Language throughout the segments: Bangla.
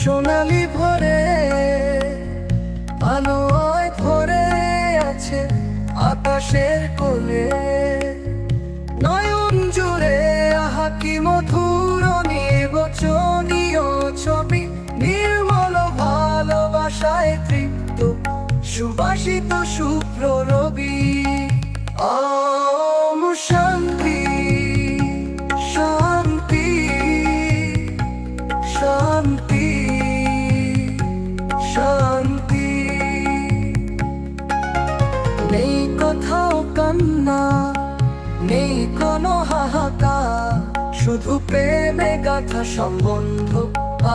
সোনালি ভরে, আলোয় ভরে আছে আকাশের কোলে। নয়ন জুড়ে আহা কি মধুর নির্বচনীয় ছবি, নির্মল ভালোবাসায় তৃপ্ত, সুবাসিত শুভ্র রবি। ওম নেই কোনো হাহাকা শুধু প্রেমে গাথা সম্বন্ধ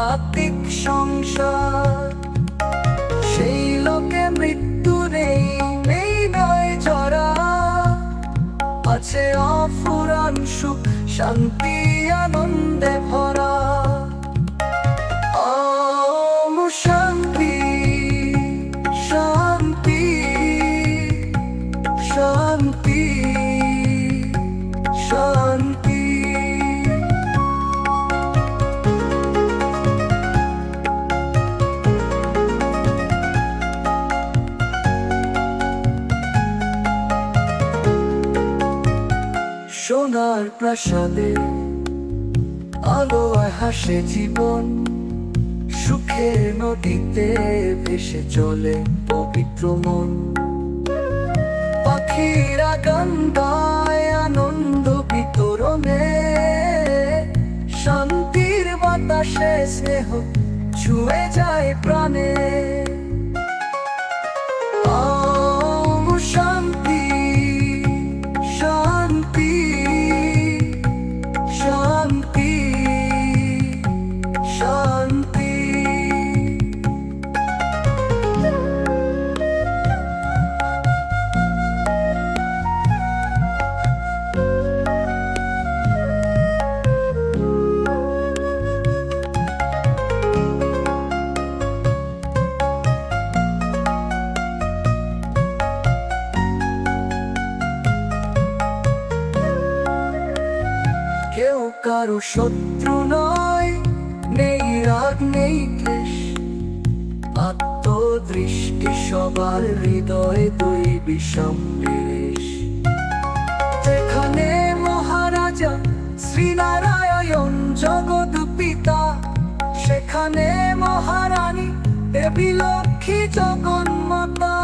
আত্মিক সংসার। সেই লোকে মৃত্যু নেই নেই নয় জরা। আছে অফুরান সুখ, শান্তি সোনার প্রাসাদে আলো হাসে জীবন সুখের নদীতে ভেসে চলে পবিত্র মন। পাখিরা গান গায় আনন্দ বিতরণে, শান্তির বাতাসে স্নেহ ছুঁয়ে যায় প্রাণে। কারও শত্রু নয়, নেই রাগ, নেই কেশ আত্মদৃষ্টি সবার হৃদয়ে দুই বিষম বিষ যেখানে মহারাজা শ্রীনারায়ণ জগৎ পিতা, সেখানে মহারানী দেবী লক্ষ্মী জগন্মাতা।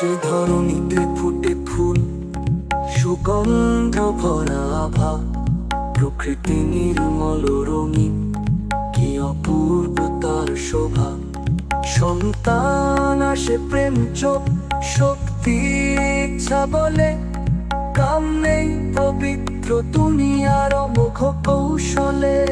সে ধরণীতে ফুটে ফুল, সুগন্ধ ভরা আভা, প্রকৃতি নির্মল রঙিন, কি অপূর্ব তার শোভা। সন্তান আসে প্রেম চোখ, শক্তি ইচ্ছা বলে, কাম নেই পবিত্র দুনিয়ার অমুখ কৌশলে।